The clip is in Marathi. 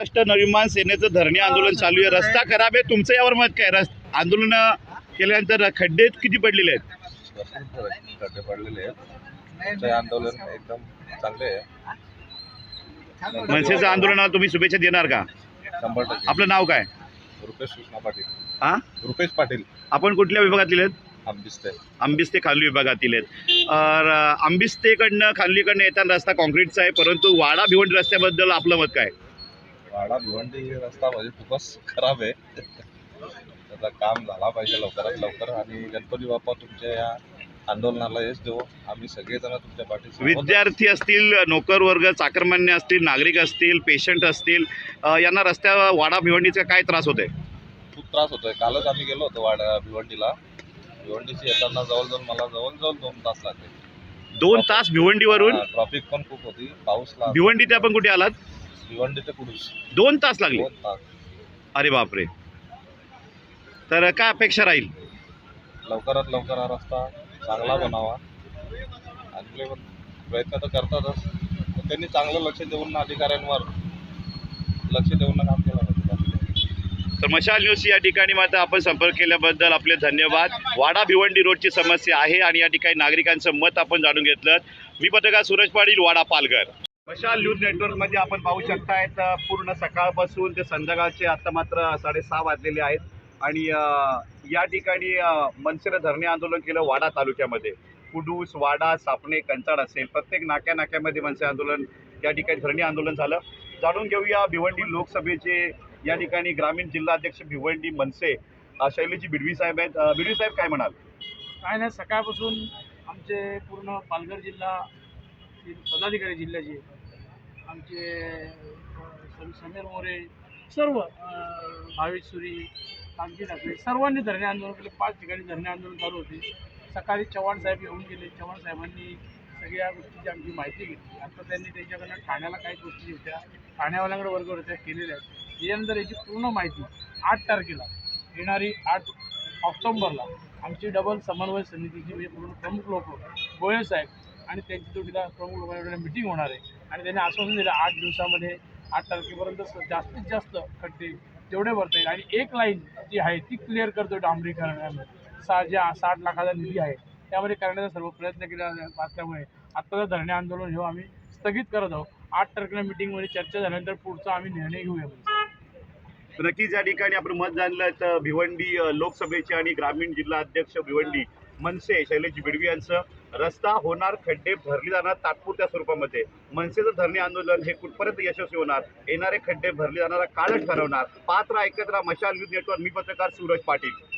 महाराष्ट्र नवनिर्माण सेनेचं धरणे आंदोलन चालू आहे. रस्ता खराब आहे तुमचं यावर मत काय? रस आंदोलन केल्यानंतर खड्डे किती पडलेले आहेत? खड्डे पडलेले आहेत. आंदोलन एकदम चांगले आहे. मनसेचं आंदोलनाला तुम्ही शुभेच्छा देणार का? आपलं नाव काय? रुपेश कृष्णा पाटील. हा रुपेश पाटील. आपण कुठल्या विभागातील आहेत? आंबिस्ते. आंबिस्ते खाली विभागातील आहेत. आंबिस्तेकडनं खालीकडनं येताना रस्ता काँक्रीटचा आहे परंतु वाडा भिवंडी रस्त्याबद्दल आपलं मत काय? वाडा भिवंडी रस्ता म्हणजे खूपच खराब आहे. त्याचा काम झाला पाहिजे लवकरात लवकर आणि गणपती बाप्पा तुमच्या या आंदोलनाला यश देऊ आम्ही सगळेजण तुमच्या पाठीशी आहोत. विद्यार्थी असतील नोकर वर्ग चाकरमान्य असतील नागरिक असतील पेशंट असतील यांना रस्त्या वाडा भिवंडीचा काय त्रास होतोय? खूप त्रास होतोय. कालच आम्ही गेलो होतो वाडा भिवंडीला. भिवंडीशी येताना जवळजवळ मला जवळजवळ दोन तास लागले. दोन तास भिवंडीवरून? ट्रॉफिक पण खूप होती. पाऊस भिवंडी ते आपण कुठे आलात? भिवंडी ते कुडूस दोन तास लागले. दोन तास. अरे बापरे. तर काय अपेक्षा राहील? लवकरात लवकर हा रस्ता चांगला बनावा. आणि प्रयत्न तर करतातच. पण त्यांनी चांगलं लक्ष देऊन अधिकाऱ्यांवर लक्ष देऊन काम केलं पाहिजे. तर मशाल न्यूज या ठिकाणी मात्र आपण संपर्क केल्याबद्दल आपले धन्यवाद. वाडा भिवंडी रोडची समस्या आहे आणि या ठिकाणी नागरिकांचं मत आपण जाणून घेतलं. मी पत्रकार सूरज पाटील वाडा पालघर. मशाल न्यूज नेटवर्कमध्ये आपण पाहू शकतायत पूर्ण सकाळपासून ते संध्याकाळचे आता मात्र साडेसहा वाजलेले आहेत. आणि या ठिकाणी मनसेनं धरणे आंदोलन केलं वाडा तालुक्यामध्ये. कुडूस वाडा सापणे कंचाड असेल. प्रत्येक नाक्या नाक्यामध्ये मनसे आंदोलन या ठिकाणी धरणे आंदोलन झालं. जाणून घेऊया भिवंडी लोकसभेचे या ठिकाणी ग्रामीण जिल्हाध्यक्ष भिवंडी मनसे शैलीजी बिडवी साहेब आहेत. बिडवी साहेब काय म्हणाल? काय नाही सकाळपासून आमचे पूर्ण पालघर जिल्हा पदाधिकारी जिल्ह्याचे आमचे समीर मोरे सर्व अ, भावेश सुरी कांती ठाकरे सर्वांनी धरणे आंदोलन केले. पाच ठिकाणी धरणे आंदोलन चालू होते. सकाळी चव्हाण साहेब येऊन गेले. चव्हाण साहेबांनी सगळ्या गोष्टीची आमची माहिती घेतली. आता त्यांनी त्यांच्याकडनं ठाण्याला काही गोष्टी होत्या. ठाण्यावाल्यांकडे वर्ग होत्या केलेल्या आहेत. यानंतर याची पूर्ण माहिती आठ तारखेला येणारी आठ ऑक्टोंबरला आमची डबल समन्वय समितीची म्हणजे पूर्ण प्रमुख लोक गोयल साहेब आणि त्यांची जोडीला प्रमुख लोकांकडे मिटिंग होणार आहे. आणि त्यांनी आश्वासन दिलं आठ दिवसामध्ये आठ तारखेपर्यंत स- जास्तीत जास्त खड्डे तेवढे भरता येईल. आणि एक लाईन जी आहे ती क्लिअर करतो डांबरीकरणामध्ये सा ज्या साठ लाखाचा निधी आहे त्यामध्ये करण्याचा सर्व प्रयत्न केला असल्यामुळे आत्ताचं धरणे आंदोलन हे आम्ही स्थगित करत आहोत. आठ तारखेला मिटिंगमध्ये चर्चा झाल्यानंतर पुढचा आम्ही निर्णय घेऊया. नक्कीच या ठिकाणी आपण मत जाणलं तर भिवंडी लोकसभेचे आणि ग्रामीण जिल्हा अध्यक्ष भिवंडी मनसे शैलेश बिडवी यांचं रस्ता होणार खड्डे भरले जाणार तात्पुरत्या स्वरूपामध्ये. मनसेचं धरणे आंदोलन हे कुठपर्यंत यशस्वी होणार? येणारे खड्डे भरले जाणारा काळच ठरवणार. पात्र ऐकत राहा मशाल न्यूज नेटवर्क. मी पत्रकार सूरज पाटील.